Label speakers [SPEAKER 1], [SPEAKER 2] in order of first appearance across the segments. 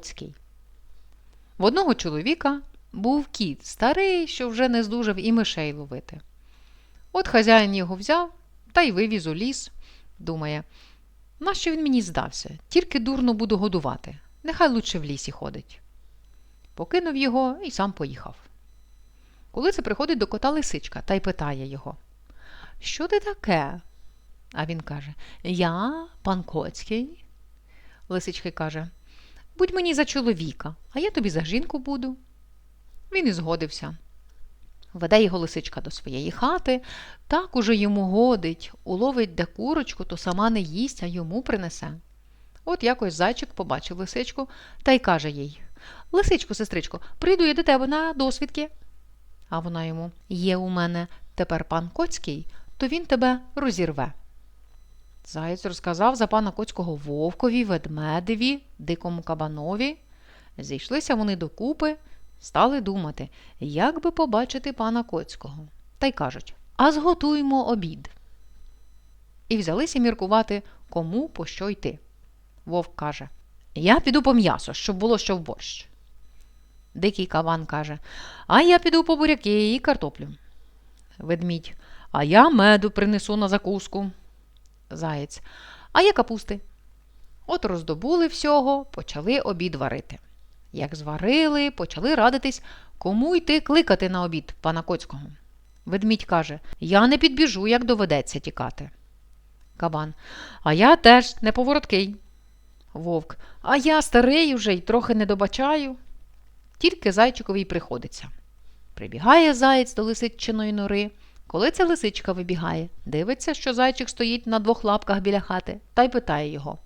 [SPEAKER 1] Коцький. В одного чоловіка був кіт, старий, що вже не здужав і мишей ловити. От хазяїн його взяв та й вивіз у ліс. Думає, нащо він мені здався? Тільки дурно буду годувати. Нехай лучше в лісі ходить. Покинув його і сам поїхав. Коли це приходить до кота лисичка та й питає його, що ти таке? А він каже: Я пан Коцький. Лисичка каже: Будь мені за чоловіка, а я тобі за жінку буду. Він і згодився. Веде його лисичка до своєї хати, так уже йому годить, уловить де курочку, то сама не їсть, а йому принесе. От якось зайчик побачив лисичку та й каже їй Лисичко, сестричко, прийду я до тебе на досвідки. А вона йому Є у мене тепер пан Коцький, то він тебе розірве. Заєць розказав за пана Коцького вовкові, ведмедеві, дикому кабанові. Зійшлися вони докупи, стали думати, як би побачити пана Коцького. Та й кажуть А зготуймо обід. І взялися міркувати, кому по що йти. Вовк каже Я піду по м'ясо, щоб було що в борщ. Дикий каван каже А я піду по буряки і картоплю. Ведмідь, а я меду принесу на закуску. Заєць, а я капусти. От роздобули всього, почали обід варити. Як зварили, почали радитись, кому йти кликати на обід пана Коцького. Ведмідь каже Я не підбіжу, як доведеться тікати. Кабан. А я теж неповороткий. Вовк. А я старий уже й трохи не добачаю. Тільки зайчикові й приходиться. Прибігає заєць до лисичиної нори. Коли ця лисичка вибігає, дивиться, що зайчик стоїть на двох лапках біля хати, та й питає його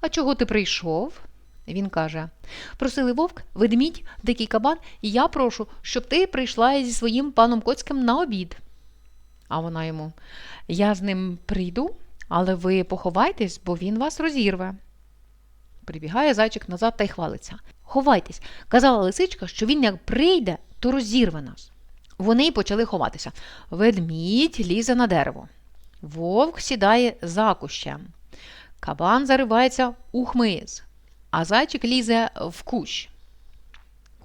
[SPEAKER 1] А чого ти прийшов? Він каже Просили вовк, ведмідь, дикий кабан, і я прошу, щоб ти прийшла зі своїм паном Коцьким на обід. А вона йому Я з ним прийду, але ви поховайтесь, бо він вас розірве. Прибігає зайчик назад та й хвалиться. Ховайтесь, казала лисичка, що він як прийде, то розірве нас. Вони й почали ховатися. Ведмідь лізе на дерево. Вовк сідає за кущем. Кабан заривається у хмиз, а зайчик лізе в кущ.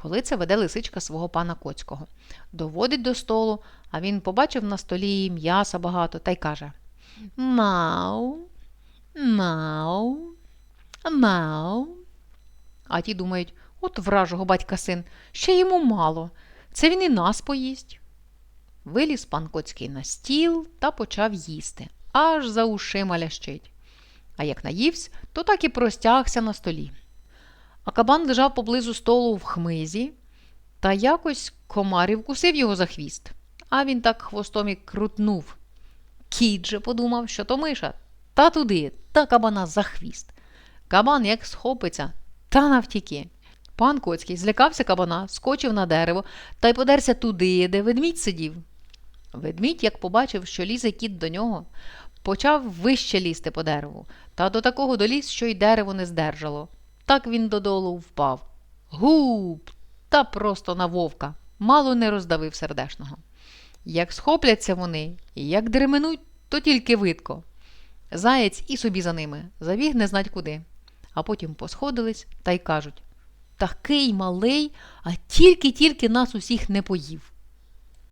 [SPEAKER 1] Коли це веде лисичка свого пана Коцького. Доводить до столу, а він побачив на столі м'яса багато та й каже Мау, мау, мау. А ті думають, от вражого батька син, ще йому мало. Це він і нас поїсть. Виліз пан Коцький на стіл та почав їсти, аж за ушима лящить. А як наївсь, то так і простягся на столі. А кабан лежав поблизу столу в хмизі, та якось комар вкусив його за хвіст, а він так хвостом і крутнув. Кіт же подумав, що то миша, та туди, та кабана за хвіст. Кабан як схопиться, та навтіки. Пан Коцький злякався кабана, скочив на дерево та й подерся туди, де ведмідь сидів. Ведмідь, як побачив, що лізе кіт до нього, почав вище лізти по дереву, та до такого доліз, що й дерево не здержало. Так він додолу впав. Гуп! Та просто на вовка, мало не роздавив сердешного. Як схопляться вони, як дременуть, то тільки видко. Заєць і собі за ними забіг не знать куди. А потім посходились та й кажуть такий малий, а тільки-тільки нас усіх не поїв.